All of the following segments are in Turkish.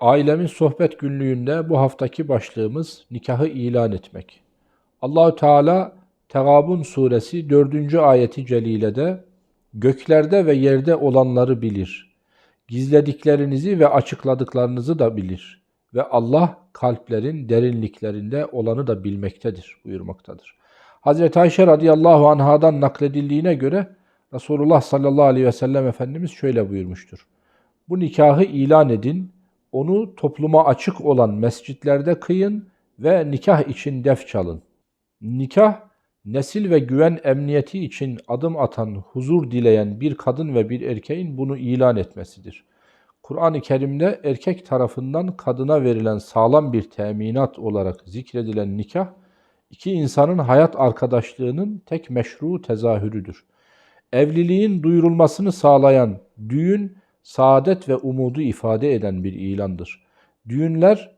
Ailemin sohbet günlüğünde bu haftaki başlığımız nikahı ilan etmek. Allahü Teala Tegabun suresi 4. ayeti celilede göklerde ve yerde olanları bilir. Gizlediklerinizi ve açıkladıklarınızı da bilir. Ve Allah kalplerin derinliklerinde olanı da bilmektedir buyurmaktadır. Hazreti Ayşe radıyallahu anhadan nakledildiğine göre Resulullah sallallahu aleyhi ve sellem Efendimiz şöyle buyurmuştur. Bu nikahı ilan edin, onu topluma açık olan mescitlerde kıyın ve nikah için def çalın. Nikah, nesil ve güven emniyeti için adım atan, huzur dileyen bir kadın ve bir erkeğin bunu ilan etmesidir. Kur'an-ı Kerim'de erkek tarafından kadına verilen sağlam bir teminat olarak zikredilen nikah, iki insanın hayat arkadaşlığının tek meşru tezahürüdür. Evliliğin duyurulmasını sağlayan düğün, saadet ve umudu ifade eden bir ilandır. Düğünler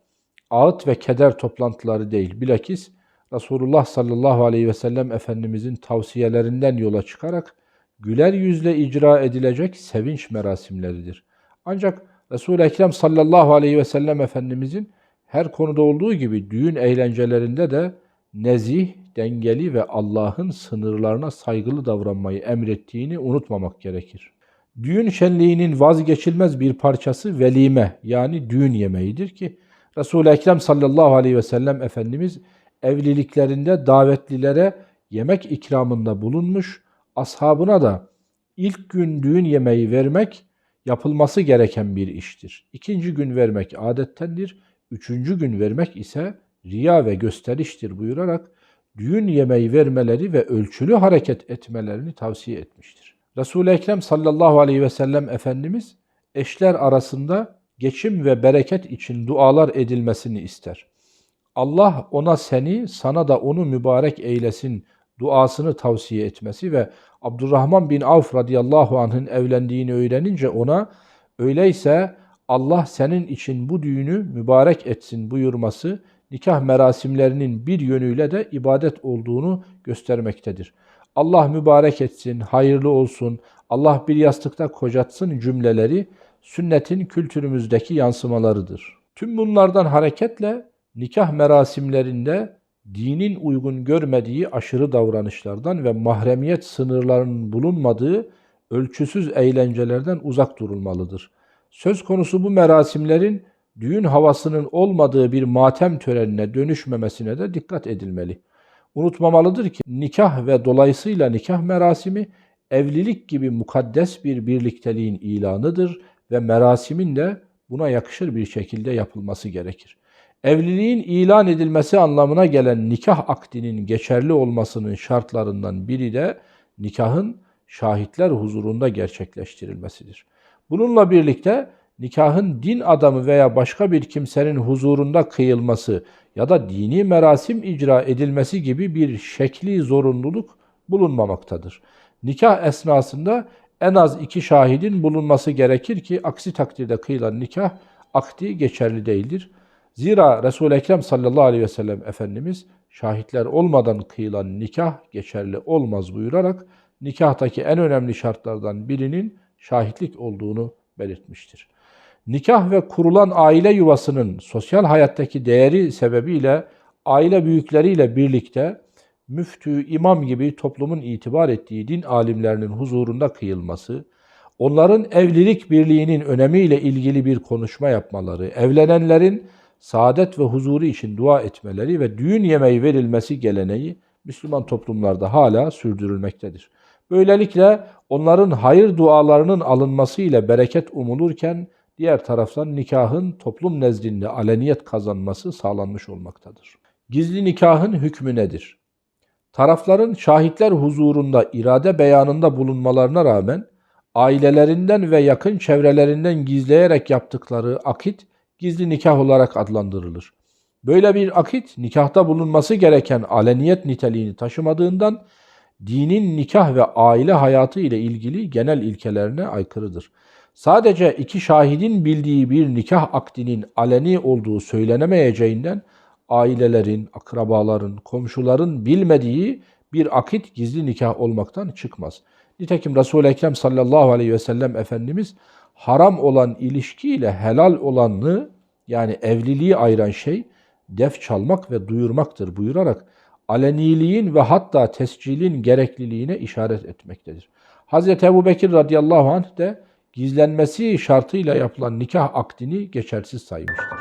ağıt ve keder toplantıları değil, bilakis Resulullah sallallahu aleyhi ve sellem Efendimizin tavsiyelerinden yola çıkarak güler yüzle icra edilecek sevinç merasimleridir. Ancak Resul-i Ekrem sallallahu aleyhi ve sellem Efendimizin her konuda olduğu gibi düğün eğlencelerinde de nezih, dengeli ve Allah'ın sınırlarına saygılı davranmayı emrettiğini unutmamak gerekir. Düğün şenliğinin vazgeçilmez bir parçası velime yani düğün yemeğidir ki Resul-i Ekrem sallallahu aleyhi ve sellem Efendimiz evliliklerinde davetlilere yemek ikramında bulunmuş, ashabına da ilk gün düğün yemeği vermek yapılması gereken bir iştir. İkinci gün vermek adettendir, üçüncü gün vermek ise riya ve gösteriştir buyurarak düğün yemeği vermeleri ve ölçülü hareket etmelerini tavsiye etmiştir. Resul-i Ekrem sallallahu aleyhi ve sellem Efendimiz eşler arasında geçim ve bereket için dualar edilmesini ister. Allah ona seni, sana da onu mübarek eylesin duasını tavsiye etmesi ve Abdurrahman bin Avf radıyallahu anh'ın evlendiğini öğrenince ona öyleyse Allah senin için bu düğünü mübarek etsin buyurması nikah merasimlerinin bir yönüyle de ibadet olduğunu göstermektedir. Allah mübarek etsin, hayırlı olsun, Allah bir yastıkta kocatsın cümleleri sünnetin kültürümüzdeki yansımalarıdır. Tüm bunlardan hareketle nikah merasimlerinde dinin uygun görmediği aşırı davranışlardan ve mahremiyet sınırlarının bulunmadığı ölçüsüz eğlencelerden uzak durulmalıdır. Söz konusu bu merasimlerin düğün havasının olmadığı bir matem törenine dönüşmemesine de dikkat edilmeli. Unutmamalıdır ki nikah ve dolayısıyla nikah merasimi evlilik gibi mukaddes bir birlikteliğin ilanıdır ve merasimin de buna yakışır bir şekilde yapılması gerekir. Evliliğin ilan edilmesi anlamına gelen nikah akdinin geçerli olmasının şartlarından biri de nikahın şahitler huzurunda gerçekleştirilmesidir. Bununla birlikte nikahın din adamı veya başka bir kimsenin huzurunda kıyılması ya da dini merasim icra edilmesi gibi bir şekli zorunluluk bulunmamaktadır. Nikah esnasında en az iki şahidin bulunması gerekir ki aksi takdirde kıyılan nikah akdi geçerli değildir. Zira Resul-i Ekrem sallallahu aleyhi ve sellem Efendimiz şahitler olmadan kıyılan nikah geçerli olmaz buyurarak nikahtaki en önemli şartlardan birinin şahitlik olduğunu belirtmiştir. Nikah ve kurulan aile yuvasının sosyal hayattaki değeri sebebiyle aile büyükleriyle birlikte müftü, imam gibi toplumun itibar ettiği din alimlerinin huzurunda kıyılması, onların evlilik birliğinin önemiyle ilgili bir konuşma yapmaları, evlenenlerin saadet ve huzuru için dua etmeleri ve düğün yemeği verilmesi geleneği Müslüman toplumlarda hala sürdürülmektedir. Böylelikle onların hayır dualarının alınması ile bereket umulurken diğer taraftan nikahın toplum nezdinde aleniyet kazanması sağlanmış olmaktadır. Gizli nikahın hükmü nedir? Tarafların şahitler huzurunda irade beyanında bulunmalarına rağmen ailelerinden ve yakın çevrelerinden gizleyerek yaptıkları akit gizli nikah olarak adlandırılır. Böyle bir akit nikahta bulunması gereken aleniyet niteliğini taşımadığından dinin nikah ve aile hayatı ile ilgili genel ilkelerine aykırıdır. Sadece iki şahidin bildiği bir nikah akdinin aleni olduğu söylenemeyeceğinden ailelerin, akrabaların, komşuların bilmediği bir akit gizli nikah olmaktan çıkmaz. Nitekim Resul-i Ekrem sallallahu aleyhi ve sellem Efendimiz haram olan ilişkiyle helal olanı yani evliliği ayıran şey def çalmak ve duyurmaktır buyurarak aleniliğin ve hatta tescilin gerekliliğine işaret etmektedir. Hz. Ebu Bekir radıyallahu anh de gizlenmesi şartıyla yapılan nikah akdini geçersiz saymıştır.